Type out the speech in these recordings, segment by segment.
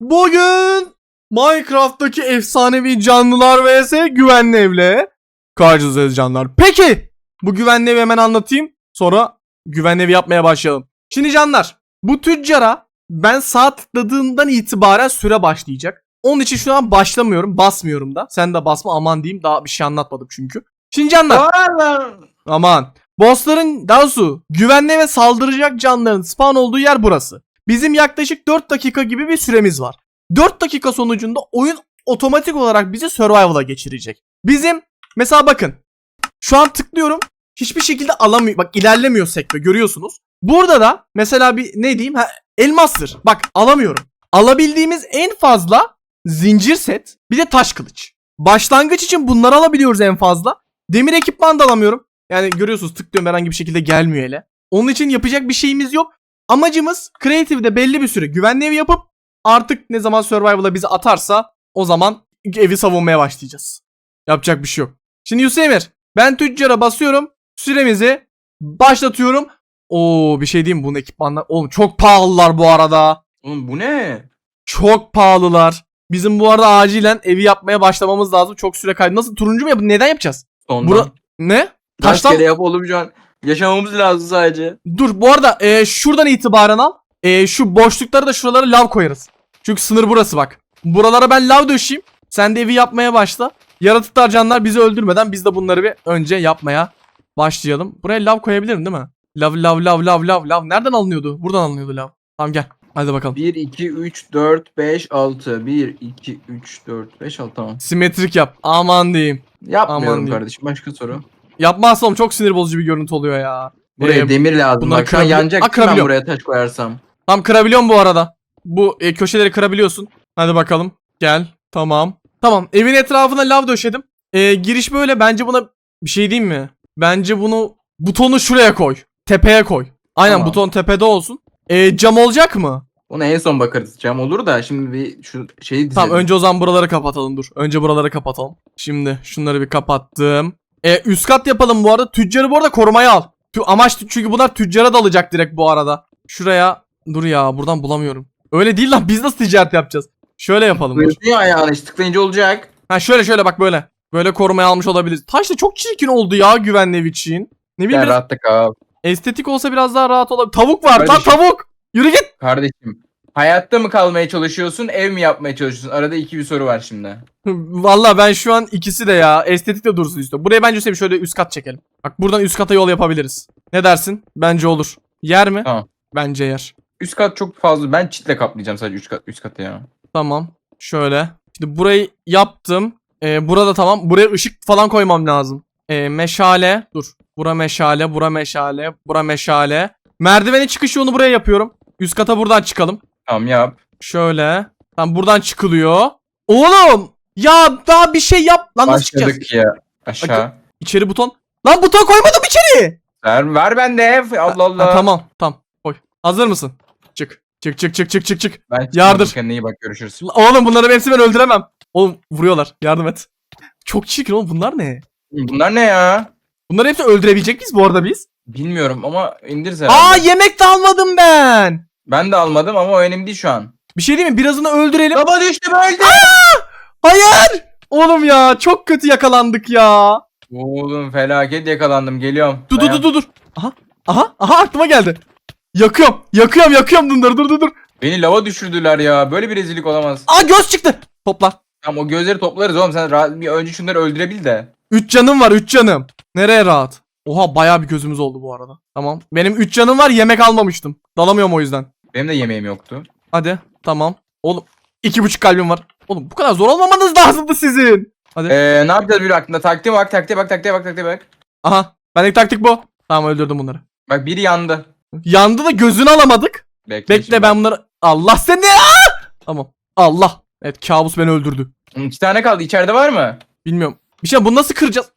Bugün Minecraft'taki efsanevi canlılar vs güvenli evle karşınızdayız canlar. Peki bu güvenli evi hemen anlatayım. Sonra güvenli evi yapmaya başlayalım. Şimdi canlar bu tüccara ben sağ tıkladığımdan itibaren süre başlayacak. Onun için şu an başlamıyorum. Basmıyorum da. Sen de basma aman diyeyim. Daha bir şey anlatmadım çünkü. Şimdi canlar. Aman. Bossların daha doğrusu güvenli ve saldıracak canlıların spawn olduğu yer burası. Bizim yaklaşık 4 dakika gibi bir süremiz var. 4 dakika sonucunda oyun otomatik olarak bizi survival'a geçirecek. Bizim mesela bakın şu an tıklıyorum hiçbir şekilde alamıyor. Bak ilerlemiyor sekme görüyorsunuz. Burada da mesela bir ne diyeyim ha, elmastır. Bak alamıyorum. Alabildiğimiz en fazla zincir set bir de taş kılıç. Başlangıç için bunları alabiliyoruz en fazla. Demir ekipman da alamıyorum. Yani görüyorsunuz tıklıyorum herhangi bir şekilde gelmiyor hele. Onun için yapacak bir şeyimiz yok. Amacımız Creative'de belli bir süre güvenli ev yapıp artık ne zaman Survival'a bizi atarsa o zaman evi savunmaya başlayacağız. Yapacak bir şey yok. Şimdi Yusuf Emir ben tüccara basıyorum. Süremizi başlatıyorum. Oo bir şey diyeyim bunun ekipmanlar. Oğlum çok pahalılar bu arada. Oğlum bu ne? Çok pahalılar. Bizim bu arada acilen evi yapmaya başlamamız lazım. Çok süre kaydı. Nasıl turuncu mu yap? Neden yapacağız? Sondan. Bura- Ne? Kaç Taştan kere yap oğlum şu an. Yaşamamız lazım sadece. Dur bu arada e, şuradan itibaren al. E, şu boşlukları da şuralara lav koyarız. Çünkü sınır burası bak. Buralara ben lav döşeyim. Sen de evi yapmaya başla. Yaratıklar canlar bizi öldürmeden biz de bunları bir önce yapmaya başlayalım. Buraya lav koyabilirim değil mi? Lav lav lav lav lav lav. Nereden alınıyordu? Buradan alınıyordu lav. Tamam gel. Hadi bakalım. 1, 2, 3, 4, 5, 6. 1, 2, 3, 4, 5, 6 tamam. Simetrik yap. Aman diyeyim. Yapmıyorum Aman diyeyim. kardeşim. Başka soru. Yapmazsam çok sinir bozucu bir görüntü oluyor ya. Buraya Ee, demir lazım. bunları Bak şu an yanacak Aa, ki ben kırabiliyorum. buraya taş koyarsam. Tam kırabiliyorum bu arada. Bu e, köşeleri kırabiliyorsun. Hadi bakalım. Gel. Tamam. Tamam. Evin etrafına lav döşedim. E, giriş böyle. Bence buna bir şey diyeyim mi? Bence bunu butonu şuraya koy. Tepeye koy. Aynen Tamam. buton tepede olsun. E, cam olacak mı? Ona en son bakarız. Cam olur da şimdi bir şu şeyi dizelim. Tamam önce o zaman buraları kapatalım dur. Önce buraları kapatalım. Şimdi şunları bir kapattım. E, üst kat yapalım bu arada. Tüccarı bu arada korumaya al. Tü- amaç çünkü bunlar tüccara dalacak direkt bu arada. Şuraya dur ya buradan bulamıyorum. Öyle değil lan biz nasıl ticaret yapacağız? Şöyle yapalım. Tıklayınca ayağını işte tıklayınca olacak. Ha şöyle şöyle bak böyle. Böyle korumaya almış olabiliriz. Taş da çok çirkin oldu ya güvenli ev için. Ne bileyim biraz rahatlık abi. estetik olsa biraz daha rahat olabilir. Tavuk var lan Kardeşim. tavuk. Yürü git. Kardeşim. Hayatta mı kalmaya çalışıyorsun, ev mi yapmaya çalışıyorsun? Arada iki bir soru var şimdi. Valla ben şu an ikisi de ya. Estetik de dursun istiyorum. Buraya bence Hüseyin şöyle üst kat çekelim. Bak buradan üst kata yol yapabiliriz. Ne dersin? Bence olur. Yer mi? Tamam. Bence yer. Üst kat çok fazla. Ben çitle kaplayacağım sadece üst kat üst katı ya. Tamam. Şöyle. Şimdi burayı yaptım. Ee, burada tamam. Buraya ışık falan koymam lazım. Ee, meşale. Dur. Bura meşale. Bura meşale. Bura meşale. Merdiveni çıkış yolunu buraya yapıyorum. Üst kata buradan çıkalım. Tamam yap. Şöyle. Tam buradan çıkılıyor. Oğlum. Ya daha bir şey yap. Lan nasıl çıkacağız? Başladık ya. Aşağı. İçeri buton. Lan buton koymadım içeri. Ver, ver bende. Allah Allah. Ha, tamam tamam koy. Hazır mısın? Çık. Çık çık çık çık çık çık. Ben Yardır. Kendine iyi bak görüşürüz. Oğlum bunları hepsi ben öldüremem. Oğlum vuruyorlar. Yardım et. Çok çirkin oğlum bunlar ne? Bunlar ne ya? Bunları hepsini öldürebilecek miyiz bu arada biz? Bilmiyorum ama Aa herhalde. yemek de almadım ben. Ben de almadım ama o önemli değil şu an. Bir şey değil mi? Birazını öldürelim. Baba düştüm öldü. Hayır. Oğlum ya çok kötü yakalandık ya. Oğlum felaket yakalandım geliyorum. Dur dur Dayan. dur dur. dur. Aha. Aha. Aha aklıma geldi. Yakıyorum. Yakıyorum yakıyorum bunları. Dur dur dur. Beni lava düşürdüler ya. Böyle bir rezillik olamaz. Aa göz çıktı. Topla. Tamam o gözleri toplarız oğlum. Sen rahat, bir önce şunları öldürebil de. 3 canım var 3 canım. Nereye rahat? Oha bayağı bir gözümüz oldu bu arada. Tamam. Benim 3 canım var yemek almamıştım. Dalamıyorum o yüzden. Benim de yemeğim yoktu. Hadi tamam. Oğlum iki buçuk kalbim var. Oğlum bu kadar zor olmamanız lazımdı sizin. Hadi. Ee, ne yapacağız bir aklında? Taktiğe bak, taktiğe bak, taktiğe bak, taktiğe bak. Aha. Bendeki taktik bu. Tamam öldürdüm bunları. Bak biri yandı. Yandı da gözünü alamadık. Bekle, Bekle şimdi. ben bunları... Allah seni! Aa! Tamam. Allah. Evet kabus beni öldürdü. Hı, İki tane kaldı. İçeride var mı? Bilmiyorum. Bir şey bunu nasıl kıracağız?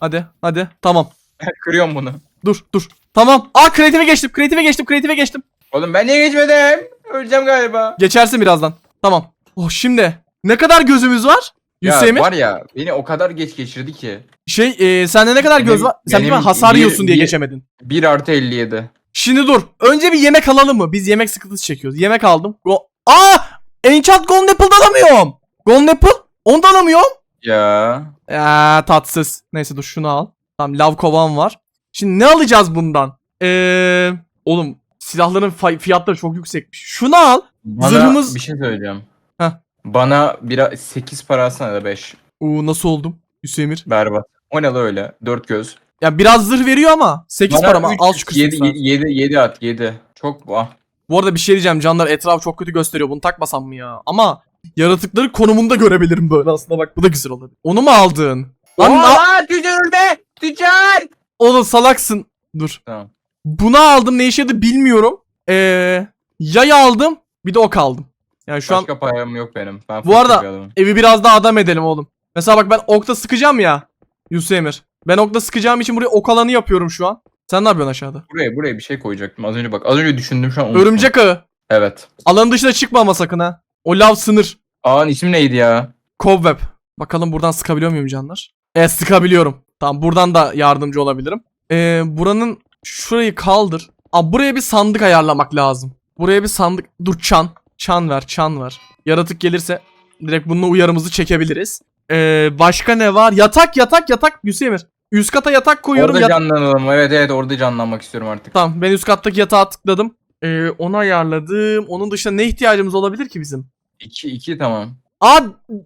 Hadi hadi tamam. Kırıyorum bunu. Dur dur. Tamam. Aa kreatife geçtim. Kreatife geçtim. Kreatife geçtim. Oğlum ben niye geçmedim? Öleceğim galiba. Geçersin birazdan. Tamam. Oh şimdi. Ne kadar gözümüz var? Ya Hüseyin mi? var ya beni o kadar geç geçirdi ki. Şey e, sende ne kadar göz Benim- var? Sen benim değil mi hasar bir- yiyorsun diye bir- geçemedin. 1 artı 57. Şimdi dur. Önce bir yemek alalım mı? Biz yemek sıkıntısı çekiyoruz. Yemek aldım. Go Aa! Enchant Golden Apple'da alamıyorum. Golden Apple? Onu da alamıyorum. Ya. Ya tatsız. Neyse dur şunu al. Tamam lav kovan var. Şimdi ne alacağız bundan? Eee oğlum silahların fi- fiyatları çok yüksekmiş. Şunu al. Bana Zırhımız- bir şey söyleyeceğim. Heh. Bana bir 8 para alsana da 5. Oo nasıl oldum? Hüseyinir. Berbat. O ne la öyle? 4 göz. Ya biraz zırh veriyor ama 8 para mı? Al şu 7, kısmı. 7, 7 at 7. Çok ah. Bu arada bir şey diyeceğim canlar etrafı çok kötü gösteriyor bunu takmasam mı ya? Ama yaratıkları konumunda görebilirim böyle aslında bak bu da güzel olur. Onu mu aldın? Lan Aa, tüccar ölme! Tüccar! Oğlum salaksın. Dur. Tamam. Bunu aldım ne işe yaradı bilmiyorum. Ee, yay aldım bir de ok aldım. Yani şu an Başka payım yok benim. Ben Bu arada- adamım. evi biraz daha adam edelim oğlum. Mesela bak ben okta sıkacağım ya. Yusuf Emir. Ben okta sıkacağım için buraya ok alanı yapıyorum şu an. Sen ne yapıyorsun aşağıda? Buraya buraya bir şey koyacaktım. Az önce bak. Az önce düşündüm şu an unuttum. Örümcek ağı. Evet. Alanın dışına çıkma ama sakın ha. O lav sınır. Ağın ismi neydi ya? Cobweb. Bakalım buradan sıkabiliyor muyum canlar? Evet sıkabiliyorum. Tamam buradan da yardımcı olabilirim. Ee, buranın şurayı kaldır. Aa, buraya bir sandık ayarlamak lazım. Buraya bir sandık. Dur çan. Çan ver çan ver. Yaratık gelirse direkt bununla uyarımızı çekebiliriz. Ee, başka ne var? Yatak yatak yatak. Hüseyinir. Üst kata yatak koyuyorum. Orada Yat- canlanalım. Evet evet orada canlanmak istiyorum artık. tamam ben üst kattaki yatağa tıkladım. Ee, onu ayarladım. Onun dışında ne ihtiyacımız olabilir ki bizim? 2 2 tamam. Aa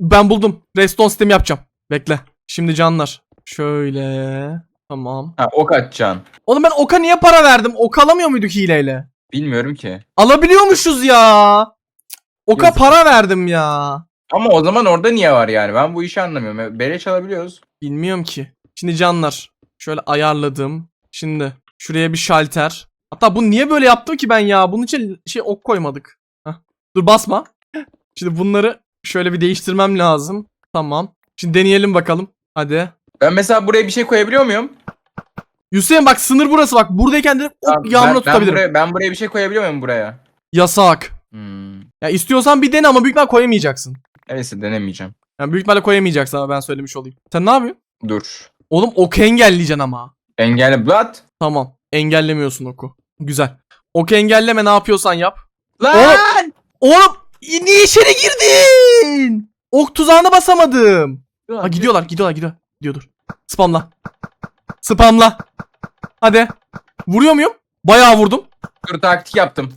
ben buldum. Redstone sistemi yapacağım. Bekle. Şimdi canlar. Şöyle. Tamam. Ha ok atacaksın. Oğlum ben Oka niye para verdim? Ok alamıyor muyduk hileyle? Bilmiyorum ki. Alabiliyormuşuz ya. Oka Yazık. para verdim ya. Ama o zaman orada niye var yani? Ben bu işi anlamıyorum. Beleş alabiliyoruz. Bilmiyorum ki. Şimdi canlar. Şöyle ayarladım. Şimdi şuraya bir şalter. Hatta bunu niye böyle yaptım ki ben ya? Bunun için şey ok koymadık. Heh. Dur basma. Şimdi bunları şöyle bir değiştirmem lazım. Tamam. Şimdi deneyelim bakalım. Hadi. Ben mesela buraya bir şey koyabiliyor muyum? Hüseyin bak sınır burası bak. Buradayken direkt ok Tamam, yağmuruna ben, ben, tutabilirim. buraya, ben buraya bir şey koyabiliyor muyum buraya? Yasak. Hmm. Ya istiyorsan bir dene ama büyük ihtimal koyamayacaksın. Neyse denemeyeceğim. Yani büyük ihtimalle koyamayacaksın ama ben söylemiş olayım. Sen ne yapıyorsun? Dur. Oğlum oku engelleyeceksin ama. Engelle Blood. Tamam. Engellemiyorsun oku. Güzel. Oku engelleme ne yapıyorsan yap. Lan! Oğlum niye içeri girdin? Ok tuzağına basamadım. Ha gidiyorlar gidiyorlar gidiyor. Gidiyor dur. Spamla. Spamla. Hadi. Vuruyor muyum? Bayağı vurdum. Dur taktik yaptım.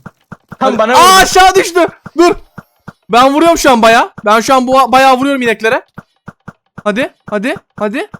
Tam bana Aa vurdu. aşağı düştü. Dur. Ben vuruyorum şu an bayağı. Ben şu an bu bayağı vuruyorum ineklere. Hadi, hadi, hadi.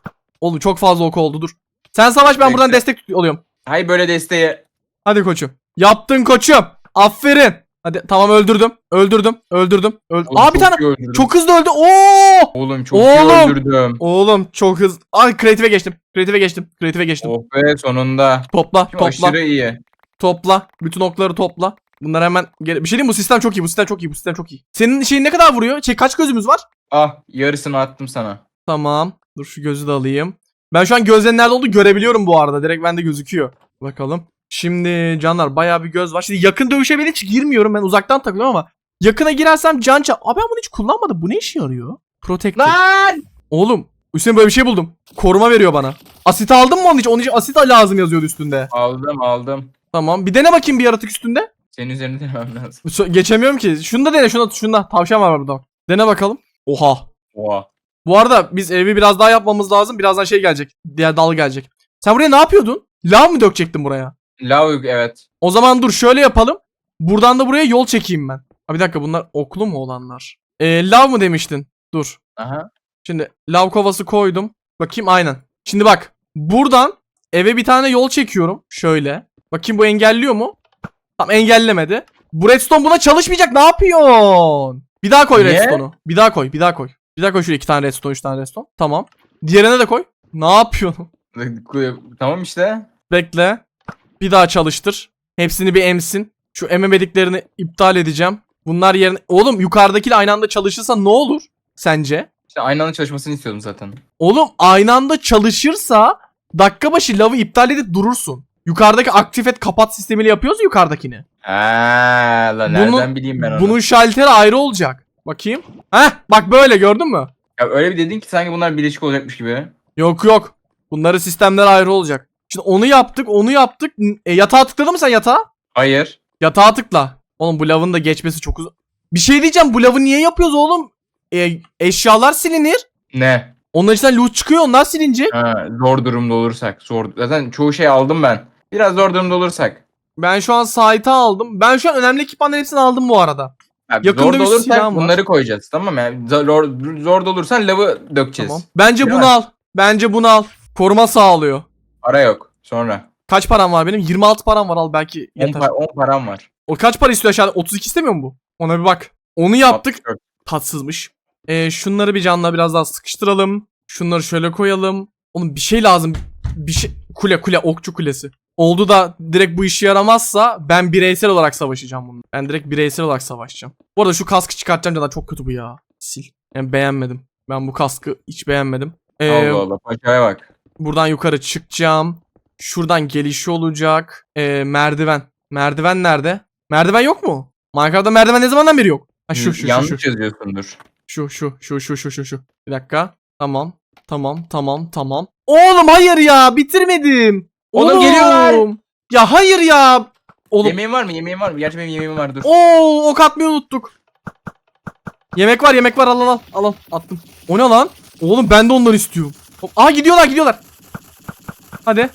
Oğlum çok fazla ok oldu dur. Sen savaş ben buradan destek oluyorum. Hay böyle desteği. Hadi koçum. Yaptın koçum. Aferin. Hadi tamam öldürdüm. Öldürdüm. Öldürdüm. Öldü. Oğlum, Aa bir çok tane iyi öldürdüm. çok hızlı öldü. Oo! Oğlum çok Oğlum. iyi öldürdüm. Oğlum çok hızlı. Ay kreatife geçtim. Kreatife geçtim. Kreatife geçtim. Oh be sonunda. Topla, topla, aşırı iyi. topla. Bütün okları topla. Bunlar hemen gel- bir şey diyeyim mi? bu sistem çok iyi. Bu sistem çok iyi. Bu sistem çok iyi. Senin şeyin ne kadar vuruyor? Şey kaç gözümüz var? Ah yarısını attım sana. Tamam. Dur şu gözü de alayım. Ben şu an gözlerin nerede olduğunu görebiliyorum bu arada. Direkt bende gözüküyor. Bakalım. Şimdi canlar bayağı bir göz var. Şimdi yakın dövüşe ben hiç girmiyorum. Ben uzaktan takılıyorum ama yakına girersem can çal... Abi ben bunu hiç kullanmadım. Bu ne işe yarıyor? Protector. Lan! Oğlum Hüseyin böyle bir şey buldum. Koruma veriyor bana. Asit aldın mı onun için? Onun için asit lazım yazıyordu üstünde. Aldım aldım. Tamam. Bir dene bakayım bir yaratık üstünde. Senin üzerine denemem lazım. Geçemiyorum ki. Şunu da dene. Şunu şunda. Tavşan var burada. Dene bakalım. Oha. Oha. Bu arada biz evi biraz daha yapmamız lazım. Birazdan şey gelecek. Diğer dal gelecek. Sen buraya ne yapıyordun? Lav mı dökecektin buraya? Lav evet. O zaman dur şöyle yapalım. Buradan da buraya yol çekeyim ben. Ha bir dakika bunlar oklu mu olanlar? Ee, lav mı demiştin? Dur. Aha. Şimdi lav kovası koydum. Bakayım aynen. Şimdi bak. Buradan eve bir tane yol çekiyorum. Şöyle. Bakayım bu engelliyor mu? Tamam engellemedi. Bu redstone buna çalışmayacak. Ne yapıyorsun? Bir daha koy Niye? redstone'u. Bir daha koy. Bir daha koy. Bir daha koy şuraya iki tane redstone, üç tane redstone. Tamam. Diğerine de koy. Ne yapıyorsun? Tamam işte. Bekle. Bir daha çalıştır. Hepsini bir emsin. Şu ememediklerini iptal edeceğim. Bunlar yerine... Oğlum yukarıdakiyle aynı anda çalışırsa ne olur? Sence? İşte aynı anda çalışmasını istiyordum zaten. Oğlum aynı anda çalışırsa dakika başı lavı iptal edip durursun. Yukarıdaki aktif et kapat sistemiyle yapıyoruz ya yukarıdakini. Lan Bunun- nereden bileyim ben onu. Bunun şalteri ayrı olacak. Bakayım. Heh bak böyle gördün mü? Ya öyle bir dedin ki sanki bunlar birleşik olacakmış gibi. Yok yok. Bunların sistemler ayrı olacak. Şimdi onu yaptık onu yaptık. E, yatağa tıkladın mı sen yatağa? Hayır. Yatağa tıkla. Oğlum bu lavın da geçmesi çok uzun. Bir şey diyeceğim bu lavı niye yapıyoruz oğlum? E, eşyalar silinir. Ne? Onun içinden loot çıkıyor onlar silinecek. Ha, zor durumda olursak. Zor. Zaten çoğu şey aldım ben. Biraz zor durumda olursak. Ben şu an site'ı aldım. Ben şu an önemli ekipmanların hepsini aldım bu arada. Abi Yakında zor bir olursak silahım var. bunları koyacağız tamam mı? Yani zor, zor olursan lavı dökeceğiz. Tamam. Bence Değil bunu mi? al. Bence bunu al. Koruma sağlıyor. Para yok. Sonra. Kaç param var benim? 26 param var al belki 10, yeter. pa- 10 param var. O kaç para istiyor aşağıda? 32 istemiyor mu bu? Ona bir bak. Onu yaptık. 64. Tatsızmış. Ee, şunları bir canla biraz daha sıkıştıralım. Şunları şöyle koyalım. Oğlum bir şey lazım. Bir şey. Kule kule okçu kulesi. Oldu da direkt bu işe yaramazsa ben bireysel olarak savaşacağım bunu. Ben direkt bireysel olarak savaşacağım. Bu arada şu kaskı çıkartacağım canlar çok kötü bu ya. Sil. Yani beğenmedim. Ben bu kaskı hiç beğenmedim. Ee, Allah Allah. Paşaya bak. Buradan yukarı çıkacağım. Şuradan gelişi olacak. Ee, merdiven. Merdiven nerede? Merdiven yok mu? Minecraft'ta merdiven ne zamandan beri yok? Ha şu şu şu Yanlış şu. yazıyorsundur. Şu şu şu şu şu şu şu. Bir dakika. Tamam. Tamam tamam tamam. Oğlum hayır ya bitirmedim. Oğlum geliyorlar. Ya hayır ya. Oğlum. Yemeğin var mı? Yemeğin var mı? Gerçi benim yemeğim var dur. Oo ok atmayı unuttuk. Yemek var yemek var al al al al al attım. O ne lan? Oğlum ben de onları istiyorum. Hop. Aa gidiyorlar gidiyorlar. Hadi.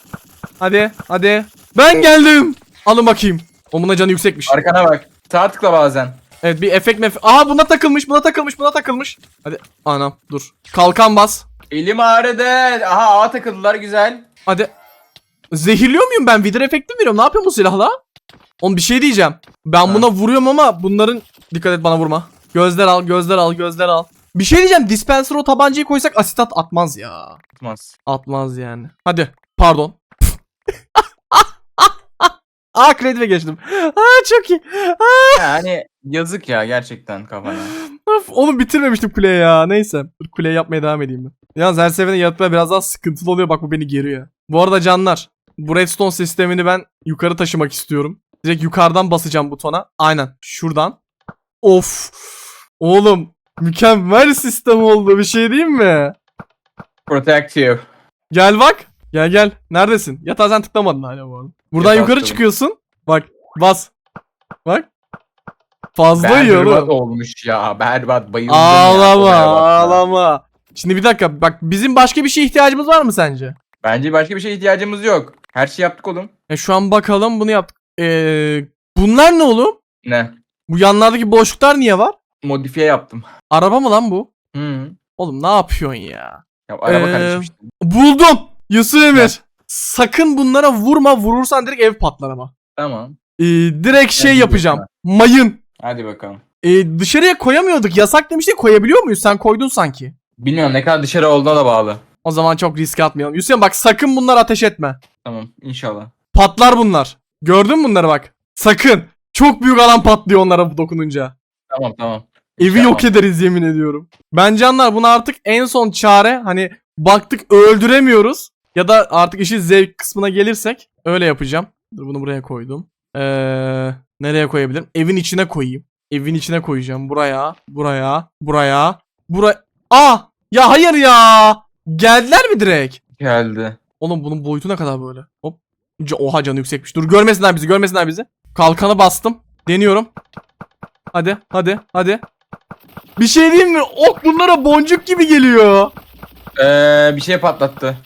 Hadi hadi. Ben geldim. Alın bakayım. O buna canı yüksekmiş. Arkana bak. Sağ tıkla bazen. Evet bir efekt mef. Aa buna takılmış buna takılmış buna takılmış. Hadi anam dur. Kalkan bas. Elim ağrıdı. Aha ağa takıldılar güzel. Hadi. Zehirliyor muyum ben? Vidir efekti mi veriyorum? Ne yapıyorum bu silahla? Oğlum bir şey diyeceğim. Ben Ha. buna vuruyorum ama bunların... Dikkat et bana vurma. Gözler al, gözler al, gözler al. Bir şey diyeceğim. Dispenser o tabancayı koysak asitat atmaz ya. Tutmaz. Atmaz yani. Hadi. Pardon. Aa kredi geçtim. Aa çok iyi. Yani yazık ya gerçekten kafana. Of, Oğlum bitirmemiştim kuleyi ya. Neyse. Dur kuleyi yapmaya devam edeyim ben. Yalnız her seferinde yaratmaya biraz daha sıkıntılı oluyor. Bak bu beni geriyor. Bu arada canlar. Bu redstone sistemini ben yukarı taşımak istiyorum. Direkt yukarıdan basacağım butona. Aynen. Şuradan. Of. Oğlum. Mükemmel sistem oldu. Bir şey diyeyim mi? Protective. Gel bak. Gel gel. Neredesin? Yatağa sen tıklamadın hala bu arada. Buradan Yatağa yukarı tıkladım. çıkıyorsun. Bak. Bas. Bak. Fazla iyi Berbat oğlum. olmuş ya. Berbat bayıldım ya. Ağlama ağlama. Şimdi bir dakika bak bizim başka bir şeye ihtiyacımız var mı sence? Bence başka bir şeye ihtiyacımız yok. Her şeyi yaptık oğlum. E şu an bakalım bunu yaptık. Ee, bunlar ne oğlum? Ne? Bu yanlardaki boşluklar niye var? Modifiye yaptım. Araba mı lan bu? Hı. Oğlum ne yapıyorsun ya? Ya araba Ee, karışmıştı. Buldum. Yusuf Emir. Ne? Sakın bunlara vurma. Vurursan direkt ev patlar ama. Tamam. Ee, direkt şey Ben yapacağım. biliyorum Mayın. Hadi bakalım. Ee, dışarıya koyamıyorduk. Yasak demiştik. Koyabiliyor muyuz? Sen koydun sanki. Bilmiyorum ne kadar dışarı olduğuna da bağlı. O zaman çok riske atmayalım. Yusuf Emir, bak sakın bunlar ateş etme. Tamam inşallah. Patlar bunlar. Gördün mü bunları bak. Sakın. Çok büyük alan patlıyor onlara dokununca. Tamam tamam. Evi İnşallah. yok ederiz yemin ediyorum. Bence anlar buna artık en son çare hani baktık öldüremiyoruz. Ya da artık işi zevk kısmına gelirsek öyle yapacağım. Dur bunu buraya koydum. Ee, nereye koyabilirim? Evin içine koyayım. Evin içine koyacağım. Buraya, buraya, buraya, buraya. Aa! Ya hayır ya! Geldiler mi direkt? Geldi. Oğlum bunun boyutu ne kadar böyle? Hop. Oha canı yüksekmiş. Dur görmesinler bizi görmesinler bizi. Kalkanı bastım. Deniyorum. Hadi hadi hadi. Bir şey diyeyim mi? Ok bunlara boncuk gibi geliyor. Ee, bir şey patlattı.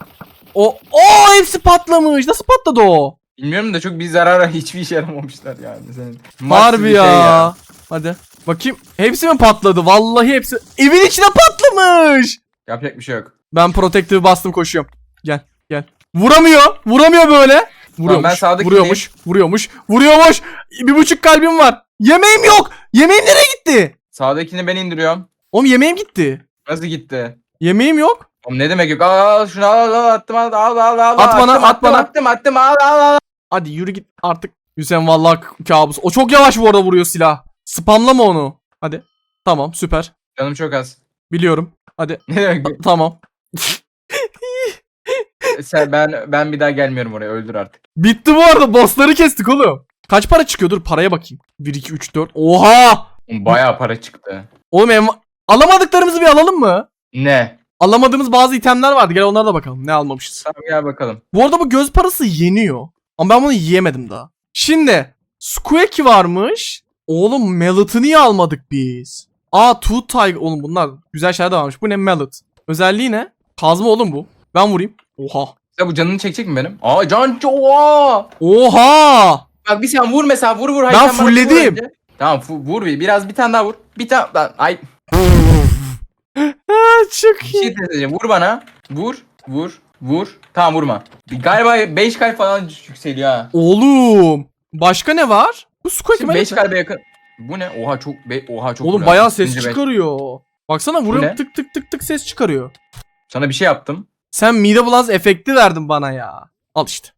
O o hepsi patlamış. Nasıl patladı o? Bilmiyorum da çok bir zarara hiçbir işe yaramamışlar yani. Senin. Harbi bir ya. şey Hadi. Bakayım. Hepsi mi patladı? Vallahi hepsi. Evin içine patlamış. Yapacak bir şey yok. Ben protective bastım koşuyorum. Gel gel. Vuramıyor. Vuramıyor böyle. Vuruyormuş. ben sağdakini- vuruyormuş. Vuruyormuş. Vuruyormuş. Bir buçuk kalbim var. Yemeğim yok. Yemeğim nereye gitti? Sağdakini ben indiriyorum. Oğlum yemeğim gitti. Nasıl gitti? Yemeğim yok. Oğlum ne demek yok? Al al şunu al al attım al al al al. At bana, attım, at attım, bana. Attım attım al al al. Hadi yürü git artık. Hüseyin vallahi kabus. O çok yavaş bu arada vuruyor silah. Spamlama onu. Hadi. Tamam süper. Canım çok az. Biliyorum. Hadi. Ne demek? Ta- tamam. Sen ben ben bir daha gelmiyorum oraya öldür artık. Bitti bu arada. Bossları kestik oğlum. Kaç para çıkıyor? Dur paraya bakayım. 1, 2, 3, 4. Oha! Oğlum Bayağı para çıktı. Oğlum enva- alamadıklarımızı bir alalım mı? Ne? Alamadığımız bazı itemler vardı. Gel onlara da bakalım. Ne almamışız. Tamam gel bakalım. Bu arada bu göz parası yeniyor. Ama ben bunu yiyemedim daha. Şimdi Squeak varmış. Oğlum Mallet'ı niye almadık biz? Aa Tooth Tiger. Oğlum bunlar güzel şeyler de varmış. Bu ne Mallet? Özelliği ne? Kazma oğlum bu. Ben vurayım. Oha. Ya bu canını çekecek mi benim? Aa can oha! Oha! Bak bir sen vur mesela vur vur. Ben Hayır, fullledim. Tamam vur bir. Biraz bir tane daha vur. Bir tane. Ay çok bir iyi. şey diyeceğim. Vur bana. Vur. Vur. Vur. Tamam vurma. Galiba 5 kalp falan yükseliyor ha. Oğlum. Başka ne var? Bu Squeak Şimdi 5 Mallet. kalbe yakın. Bu ne? Oha çok be oha çok Oğlum vuruyor. bayağı ses İkinci beş. çıkarıyor. Baksana vuruyorum ne? tık tık tık tık ses çıkarıyor. Sana bir şey yaptım. Sen mide bulanız efekti verdin bana ya. Al işte.